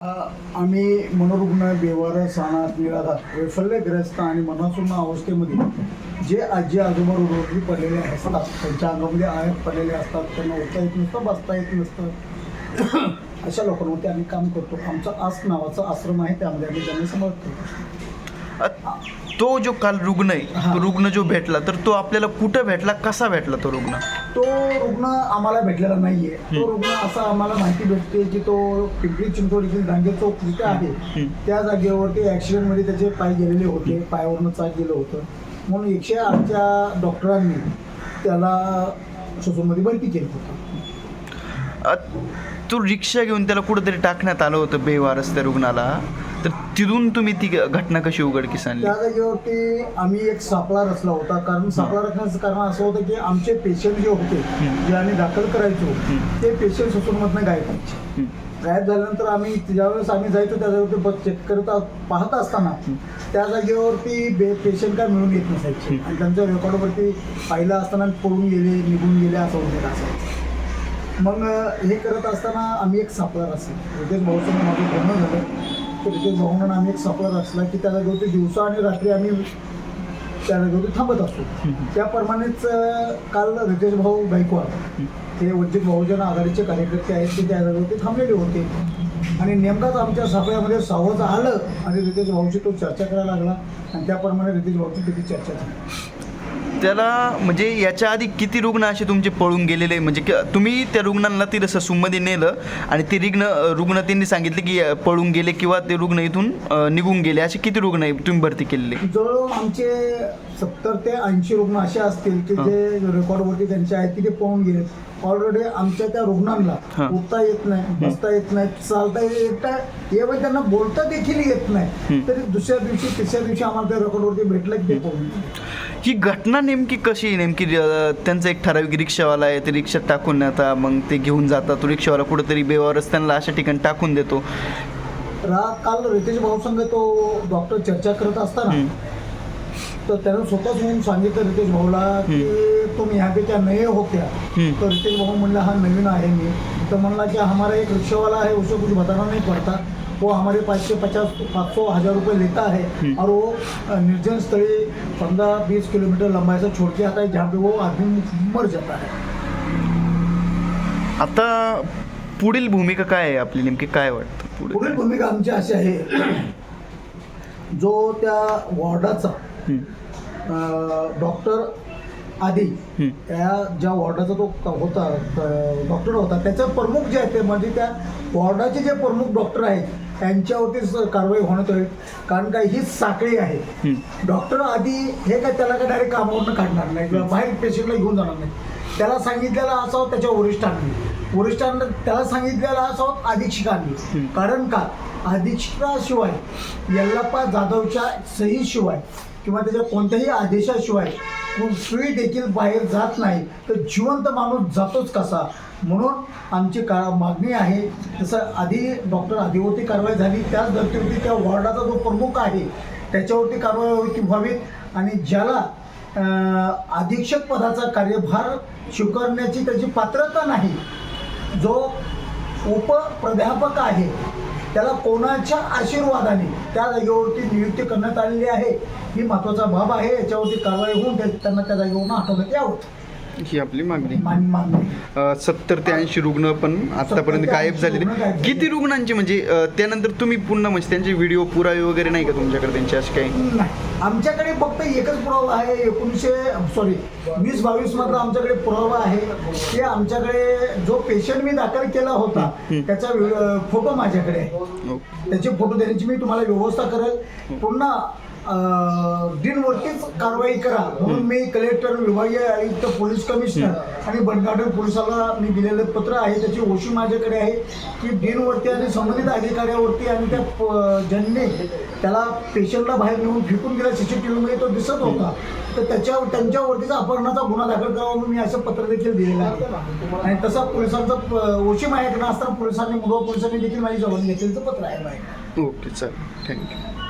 आम्ही मनोरुग्ण बेवार सानात निराधार वैफल्यग्रस्त आणि मनासूर्ण अवस्थेमध्ये जे आजी आजोबा रोगी पडलेले असतात त्यांच्या अंगामध्ये आयात पडलेले असतात त्यांना उठता येत नसतं बसता येत नसतं. अशा लोकांवरती आम्ही काम करतो. आमचा आस नावाचा आश्रम आहे त्यामध्ये आम्ही त्यांना समजतो तो जो काल रुग्ण आहे. तो रुग्ण जो भेटला तर तो आपल्याला कुठं भेटला कसा भेटला तो रुग्ण? तो रुग्ण आम्हाला भेटलेला नाहीये. तो रुग्ण असा आम्हाला माहिती भेटते की तो पिंपरी चिंचवड येथील डांगे चौक जिथे आहे. त्या जागेवरती ॲक्सिडेंटमध्ये त्याचे पाय गेलेले होते. पायावरनं चाक गेलं होतं. म्हणून एकशे आठच्या डॉक्टरांनी त्याला ससूनमध्ये भरती केलं होतं. तो रिक्षा घेऊन त्याला कुठंतरी टाकण्यात आलं होतं बेवारस त्या रुग्णाला. तर तिथून तुम्ही ती घटना कशी उघडकीस आणली? त्या जागेवरती आम्ही एक सापळा रचला होता. कारण सापळा रचण्याचं कारण असं होतं की आमचे पेशंट जे होते जे आम्ही दाखल करायचो. ते पेशंट ससूनमधनं गायब व्हायचे. गायब झाल्यानंतर आम्ही ज्यावेळेस आम्ही जायचो त्या जागेवरती चेक करत पाहत असताना त्या जागेवरती बे पेशंट काय मिळून येत नसायचे. आणि त्यांच्या रेकॉर्डवरती पाहिलं असताना पळून गेले निघून गेले असं वगैरे असायचं मग हे करत असताना आम्ही एक सापळा रचला. रितेश भाऊचं माझं बोलणं झालं. तर रितेश आम्ही एक सफर असला की त्या जागेवरती दिवसा आणि रात्री आम्ही त्याला जागेवरती थांबत असतो. त्याप्रमाणेच काल रितेश भाऊ गायकवाड हे वंचित बहुजन आघाडीचे कार्यकर्ते आहेत ते त्या जागेवरती थांबलेले होते. आणि नेमकाच आमच्या सापळ्यामध्ये सावज आलं आणि रितेश भाऊची तो चर्चा करायला लागला आणि त्याप्रमाणे रितेश भाऊची त्याची चर्चा झाली. त्याला म्हणजे याच्या आधी किती रुग्ण असे तुमचे पळून गेलेले म्हणजे तुम्ही त्या रुग्णांना ती ससूममध्ये नेलं आणि ते रुग्ण रुग्ण त्यांनी सांगितले की पळून गेले किंवा ते रुग्ण इथून निघून गेले असे किती रुग्ण तुम्ही भरती केलेले? जवळ आमचे सत्तर ते ऐंशी रुग्ण असे असतील की जे रेकॉर्डवरती त्यांचे आहेत की ते पळून गेले. ऑलरेडी आमच्या त्या रुग्णांना. उठता येत नाही बसता येत नाही चालता येत एवढं त्यांना बोलता देखील येत नाही. तरी दुसऱ्या दिवशी तिसऱ्या दिवशी आम्हाला त्या रेकॉर्डवरती भेटलं की ते पळून. ही घटना नेमकी कशी आहे? नेमकी त्यांचा एक ठराविक रिक्षावाला आहे ते रिक्षात टाकून आता मग ते घेऊन जातात तो रिक्षावाला कुठेतरी बेवारस त्यांना अशा ठिकाणी टाकून देतो रा काल रितेश भाऊ संघ तो डॉक्टर चर्चा करत असताना. तर त्यानं स्वतःच म्हणून सांगितलं रितेश भाऊला की तुम यहाँ पे क्या नए हो क्या हम्म. तो रितेश भाऊ म्हणला हा नवीन आहे मी तो म्हणला की हमारा एक रिक्शा वाला है उसे कुछ बताना नहीं पड़ता वो हमारे पास से पचास पाँच सौ हज़ार रुपये लेता है. और वो निर्जन स्थली पंद्रह बीस किलोमीटर लंबाई से छोड़ के आता है जहाँ पे वो आदमी मर जाता है। आता पुढील भूमिका काय आहे आपली? नेमकी काय वाटतं पुढील पुढे भूमिका आमची अशी आहे जो त्या वॉर्डाचा डॉक्टर आधी. त्या ज्या वॉर्डाचा तो होता डॉक्टर होता त्याचे प्रमुख जे आहेत ते म्हणजे त्या वॉर्डाचे जे प्रमुख डॉक्टर आहेत त्यांच्यावरतीच कारवाई होण्यात येईल कारण काय ही साखळी आहे. डॉक्टर आधी हे काय त्याला काय डायरेक्ट कामावरनं काढणार नाही किंवा बाहेर पेशंटला घेऊन जाणार नाही. त्याला सांगितलेलं असावं त्याच्या वरिष्ठांनी. वरिष्ठांना त्याला सांगितलेलं असावं अधीक्षकांनी. कारण का? अधीक्षकाशिवाय यल्लाप्पा जाधवच्या सहीशिवाय किंवा त्याच्या कोणत्याही आदेशाशिवाय सुई देखील बाहेर जात नाही तर जिवंत माणूस जातोच कसा? म्हणून आमची का मागणी आहे जसं आधी डॉक्टर आधीवरती कारवाई झाली त्याच धर्तीवरती त्या वॉर्डाचा जो प्रमुख आहे त्याच्यावरती कारवाई होती व्हावी. आणि ज्याला अधीक्षक पदाचा कार्यभार स्वीकारण्याची त्याची पात्रता नाही जो उपप्राध्यापक आहे त्याला कोणाच्या आशीर्वादाने त्या जागेवरती नियुक्ती करण्यात आलेली आहे? ही महत्त्वाचा बाब आहे. याच्यावरती कारवाई होऊन त्यांना त्या जागेवरून हटवण्यात यावं ही आपली मागणी. सत्तर ते ऐंशी रुग्ण पण आतापर्यंत गायब 80 झालेले. किती रुग्णांचे म्हणजे त्यानंतर तुम्ही पुन्हा म्हणजे त्यांचे व्हिडिओ पुरावे वगैरे नाही का तुमच्याकडे त्यांचे असे काही? आमच्याकडे फक्त एकच पुरावा आहे एकोणीसशे सॉरी वीस बावीस मधला आमच्याकडे पुरावा आहे. की आमच्याकडे जो पेशंट मी दाखल केला होता हं. त्याचा फोटो माझ्याकडे आहे. हो. त्याचे फोटो देण्याची मी तुम्हाला व्यवस्था करेल. पुन्हा डीनवरतीच कारवाई करा. म्हणून मी कलेक्टर विभागीय आयुक्त पोलीस कमिशनर आणि बनगार्डन पोलिसाला मी दिलेलं पत्र आहे. त्याची ओशी माझ्याकडे आहे की डीनवरती आणि संबंधित अधिकाऱ्यावरती आणि त्या ज्यांनी त्याला पेशंटला बाहेर नेऊन फेकून दिला सीसीटीव्हीमध्ये तो दिसत होता. तर त्याच्या त्यांच्यावरतीचा अपहरणाचा गुन्हा दाखल करावा म्हणून मी असं पत्र देखील दिलेलं आहे. आणि तसा पोलिसांचा ओशी माझ्याकडे असताना पोलिसांनी मुलगा पोलिसांनी देखील माझी जबाबदारी घेतलेलं पत्र आहे ओके चालेल. थँक्यू